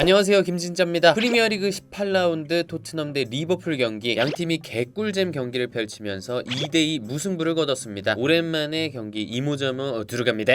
안녕하세요 김진짜입니다. 프리미어리그 18라운드 토트넘 대 리버풀 경기. 양팀이 개꿀잼 경기를 펼치면서 2대2 무승부를 거뒀습니다. 오랜만에 경기 이모저모 들어갑니다.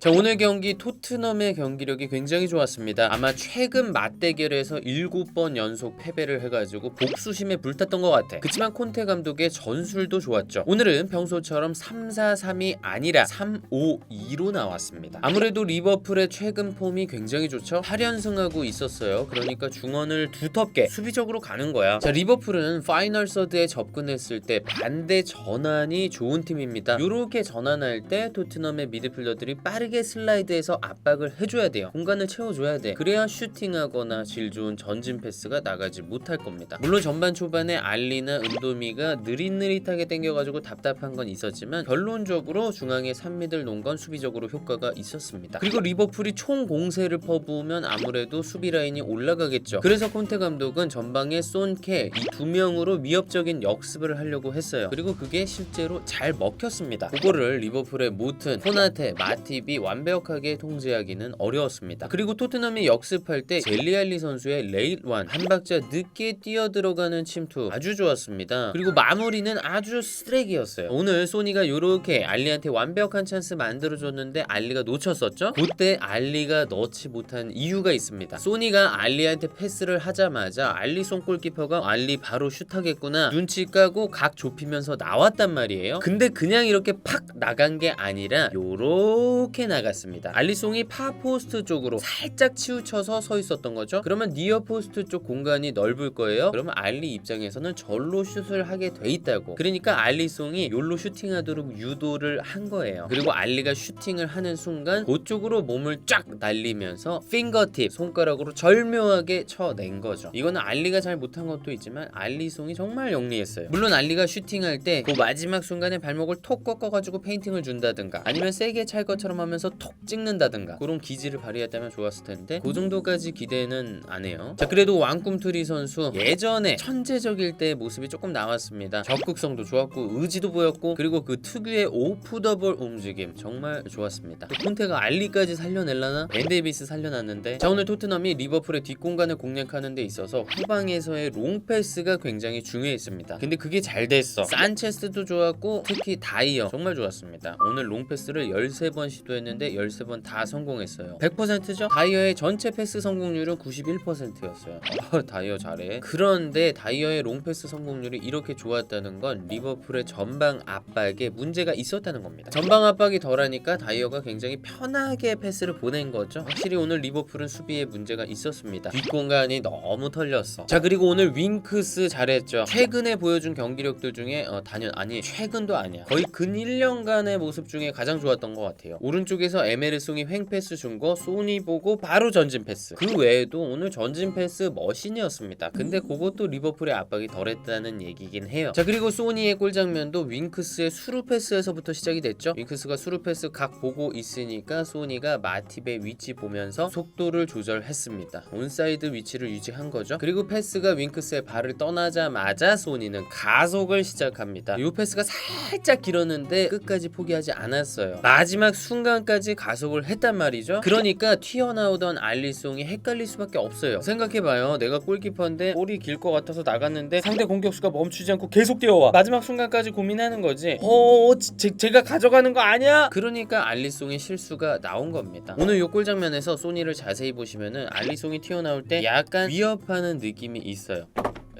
자 오늘 경기 토트넘의 경기력이 굉장히 좋았습니다. 아마 최근 맞대결에서 7번 연속 패배를 해가지고 복수심에 불탔던 것 같아. 그치만 콘테 감독의 전술도 좋았죠. 오늘은 평소처럼 3-4-3이 아니라 3-5-2로 나왔습니다. 아무래도 리버풀의 최근 폼이 굉장히 좋죠. 8연승하고 있었어요. 그러니까 중원을 두텁게 수비적으로 가는 거야. 자 리버풀은 파이널 서드에 접근했을 때 반대 전환이 좋은 팀입니다. 이렇게 전환할 때 토트넘의 미드필더들이 빠르게 슬라이드해서 압박을 해줘야 돼요. 공간을 채워줘야 돼. 그래야 슈팅하거나 질 좋은 전진 패스가 나가지 못할 겁니다. 물론 전반 초반에 알리나 은도미가 느릿느릿하게 땡겨가지고 답답한 건 있었지만 결론적으로 중앙에 3미들 놓은 건 수비적으로 효과가 있었습니다. 그리고 리버풀이 총 공세를 퍼부으면 아무래도 수비 라인이 올라가겠죠. 그래서 콘테 감독은 전방에 손케 이 두 명으로 위협적인 역습을 하려고 했어요. 그리고 그게 실제로 잘 먹혔습니다. 그거를 리버풀의 모튼, 코나테, 마 팁이 완벽하게 통제하기는 어려웠습니다. 그리고 토트넘이 역습할 때 젤리알리 선수의 레일완 한 박자 늦게 뛰어 들어가는 침투 아주 좋았습니다. 그리고 마무리는 아주 쓰레기였어요. 오늘 소니가 이렇게 알리한테 완벽한 찬스 만들어줬는데 알리가 놓쳤었죠? 그때 알리가 넣지 못한 이유가 있습니다. 소니가 알리한테 패스를 하자마자 알리 손 골키퍼가 알리 바로 슛하겠구나 눈치 까고 각 좁히면서 나왔단 말이에요. 근데 그냥 이렇게 팍 나간 게 아니라 요 렇게 나갔습니다. 알리송이 파 포스트 쪽으로 살짝 치우쳐서 서 있었던 거죠. 그러면 니어 포스트 쪽 공간이 넓을 거예요. 그러면 알리 입장에서는 절로 슛을 하게 돼 있다고. 그러니까 알리송이 요로 슈팅하도록 유도를 한 거예요. 그리고 알리가 슈팅을 하는 순간 그쪽으로 몸을 쫙 날리면서 핑거팁 손가락으로 절묘하게 쳐낸 거죠. 이거는 알리가 잘 못한 것도 있지만 알리송이 정말 영리했어요. 물론 알리가 슈팅할 때 그 마지막 순간에 발목을 톡 꺾어가지고 페인팅을 준다든가 아니면 세게 찰 것처럼 하면서 톡 찍는다든가 그런 기질을 발휘했다면 좋았을 텐데 그 정도까지 기대는 안 해요. 자 그래도 왕꿈투리 선수 예전에 천재적일 때의 모습이 조금 나왔습니다. 적극성도 좋았고 의지도 보였고 그리고 그 특유의 오프 더 볼 움직임 정말 좋았습니다. 또 콘테가 알리까지 살려낼라나 벤 데이비스 살려놨는데 자 오늘 토트넘이 리버풀의 뒷공간을 공략하는 데 있어서 후방에서의 롱패스가 굉장히 중요했습니다. 근데 그게 잘 됐어. 산체스도 좋았고 특히 다이어 정말 좋았습니다. 오늘 롱패스를 13번 시도했는데 13번 다 성공했어요. 100%죠? 다이어의 전체 패스 성공률은 91%였어요. 어, 다이어 잘해. 그런데 다이어의 롱패스 성공률이 이렇게 좋았다는 건 리버풀의 전방 압박에 문제가 있었다는 겁니다. 전방 압박이 덜하니까 다이어가 굉장히 편하게 패스를 보낸 거죠. 확실히 오늘 리버풀은 수비에 문제가 있었습니다. 뒷공간이 너무 털렸어. 자 그리고 오늘 윙크스 잘했죠. 최근에 보여준 경기력들 중에 어, 단연 아니 최근도 아니야. 거의 근 1년간의 모습 중에 가장 좋았던 것 같아요. 오른쪽에서 에메르송이 횡 패스 준 거 소니 보고 바로 전진 패스. 그 외에도 오늘 전진 패스 머신이었습니다. 근데 그것도 리버풀의 압박이 덜했다는 얘기긴 해요. 자 그리고 소니의 골 장면도 윙크스의 수루 패스에서부터 시작이 됐죠. 윙크스가 수루 패스 각 보고 있으니까 소니가 마팁의 위치 보면서 속도를 조절했습니다. 온사이드 위치를 유지한 거죠. 그리고 패스가 윙크스의 발을 떠나자마자 소니는 가속을 시작합니다. 이 패스가 살짝 길었는데 끝까지 포기하지 않았어요. 마지막 순간까지 가속을 했단 말이죠. 그러니까 튀어나오던 알리송이 헷갈릴 수밖에 없어요. 생각해봐요. 내가 골키퍼인데 볼이 길 것 같아서 나갔는데 상대 공격수가 멈추지 않고 계속 뛰어와. 마지막 순간까지 고민하는 거지. 어, 제, 제가 가져가는 거 아니야? 그러니까 알리송의 실수가 나온 겁니다. 오늘 요 골 장면에서 소니를 자세히 보시면은 알리송이 튀어나올 때 약간 위협하는 느낌이 있어요.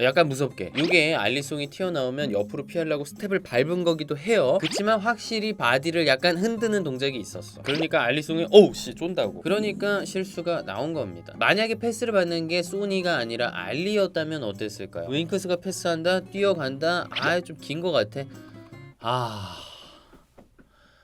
약간 무섭게. 이게 알리송이 튀어나오면 옆으로 피하려고 스텝을 밟은 거기도 해요. 그렇지만 확실히 바디를 약간 흔드는 동작이 있었어. 그러니까 알리송이 어우 씨 쫀다고. 그러니까 실수가 나온 겁니다. 만약에 패스를 받는 게 소니가 아니라 알리였다면 어땠을까요? 윙크스가 패스한다 뛰어간다? 아 좀 긴 거 같아. 아...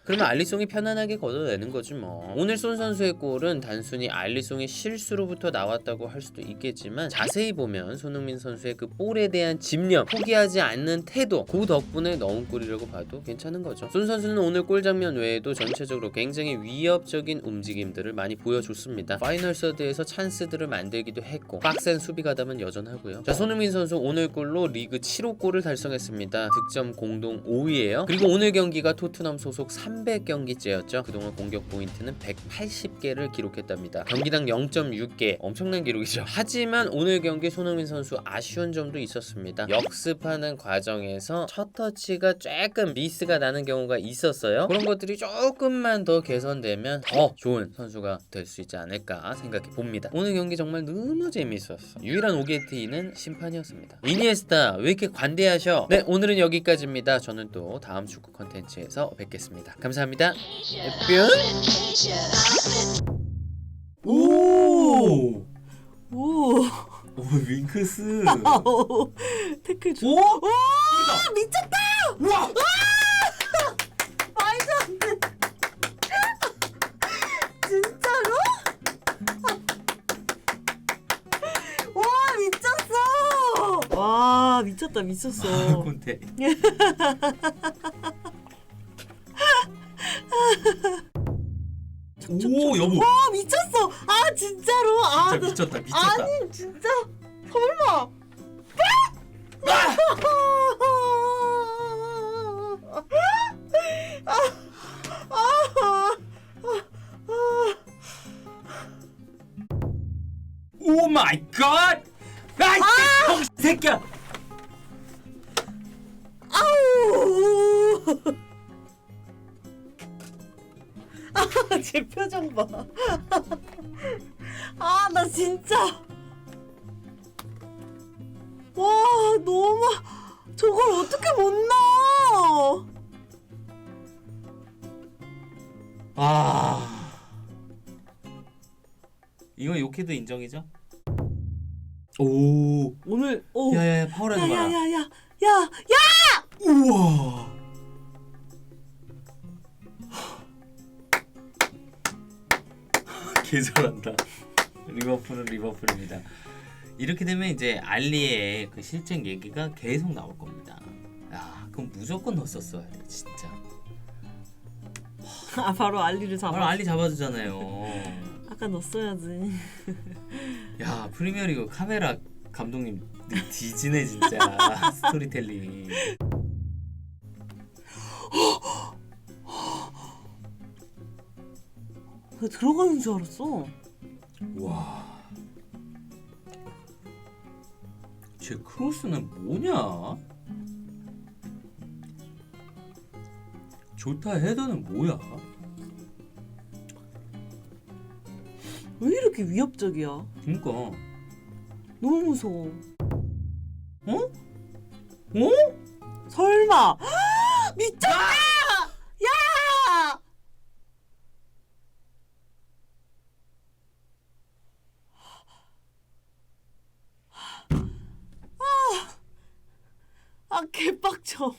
그러면 알리송이 편안하게 걷어내는 거지 뭐. 오늘 손 선수의 골은 단순히 알리송의 실수로부터 나왔다고 할 수도 있겠지만 자세히 보면 손흥민 선수의 그 볼에 대한 집념, 포기하지 않는 태도, 그 덕분에 넣은 골이라고 봐도 괜찮은 거죠. 손 선수는 오늘 골 장면 외에도 전체적으로 굉장히 위협적인 움직임들을 많이 보여줬습니다. 파이널 서드에서 찬스들을 만들기도 했고 빡센 수비 가담은 여전하고요. 자 손흥민 선수 오늘 골로 리그 7호 골을 달성했습니다. 득점 공동 5위예요. 그리고 오늘 경기가 토트넘 소속 3 300경기째였죠. 그동안 공격 포인트는 180개를 기록했답니다. 경기당 0.6개 엄청난 기록이죠. 하지만 오늘 경기 손흥민 선수 아쉬운 점도 있었습니다. 역습하는 과정에서 첫 터치가 조금 미스가 나는 경우가 있었어요. 그런 것들이 조금만 더 개선되면 더 좋은 선수가 될 수 있지 않을까 생각해 봅니다. 오늘 경기 정말 너무 재밌었어. 유일한 오게티는 심판이었습니다. 이니에스타 왜 이렇게 관대하셔? 네 오늘은 여기까지입니다. 저는 또 다음 축구 컨텐츠에서 뵙겠습니다. 감사합니다. 뿅. 오! 오, 오 윙크스. 오, 태클 주. 오? 와, 아, 미쳤다! 와! 말도 안 돼. 진짜로? 와, 미쳤어! 와, 미쳤다, 미쳤어. 콘테. 오 여보. 와, 미쳤어! 아, 진짜로? 아, 진짜 나- 미쳤다 미쳤다. 아니, 진짜. 설마. 오 마이 갓! 아이 아! 새끼야. 표정 봐. 아, 나 진짜. 와, 너무. 저걸 어떻게 못 넣어? 아. 이거 욕해도 인정이죠? 오. 오늘, 오. 야, 야야야 야, 파워라이즈 야, 봐라. 야, 야, 야, 야! 우와. 개 잘한다. 리버풀은 리버풀입니다. 이렇게 되면 이제 알리의 그 실책 얘기가 계속 나올 겁니다. 야, 그럼 무조건 넣었었어야 돼, 진짜. 아, 바로 알리를 잡아. 바로 알리 잡아주잖아요. 아까 넣었어야지. 야, 프리미어리그 카메라 감독님 뒤지네 진짜 스토리텔링. 들어가는 줄 알았어. 와. 제 크로스는 뭐냐? 좋다 헤더는 뭐야? 왜 이렇게 위협적이야? 그니까 너무 무서워. 어? 어? 설마 미쳤다! 야! 아, 아 개빡쳐.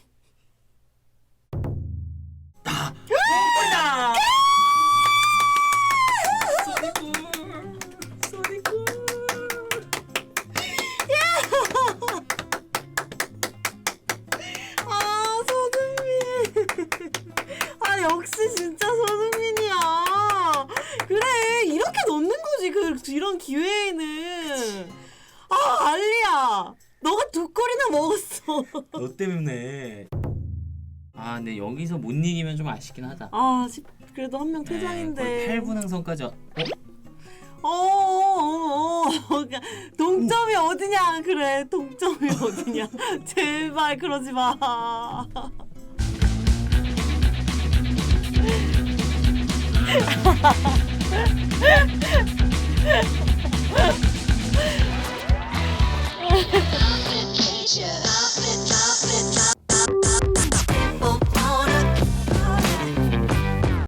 뽕뽕이다! 소리꾼. 아 손흥민. 아 역시 진짜 손흥민이야. 그래 이렇게 넣는 거지 그 이런 기회에는. 아 알리야. 너가 두 골이나 먹었어. 무서워. 너 때문에. 아, 근데 여기서 못 이기면 좀 아쉽긴 하다. 아, 십- 그래도 한 명 네, 퇴장인데. 거의 8분 행선까지. 어? 어, 어, 어, 어. 그러니까 동점이 어디냐? 그래, 동점이 어디냐? 제발 그러지 마.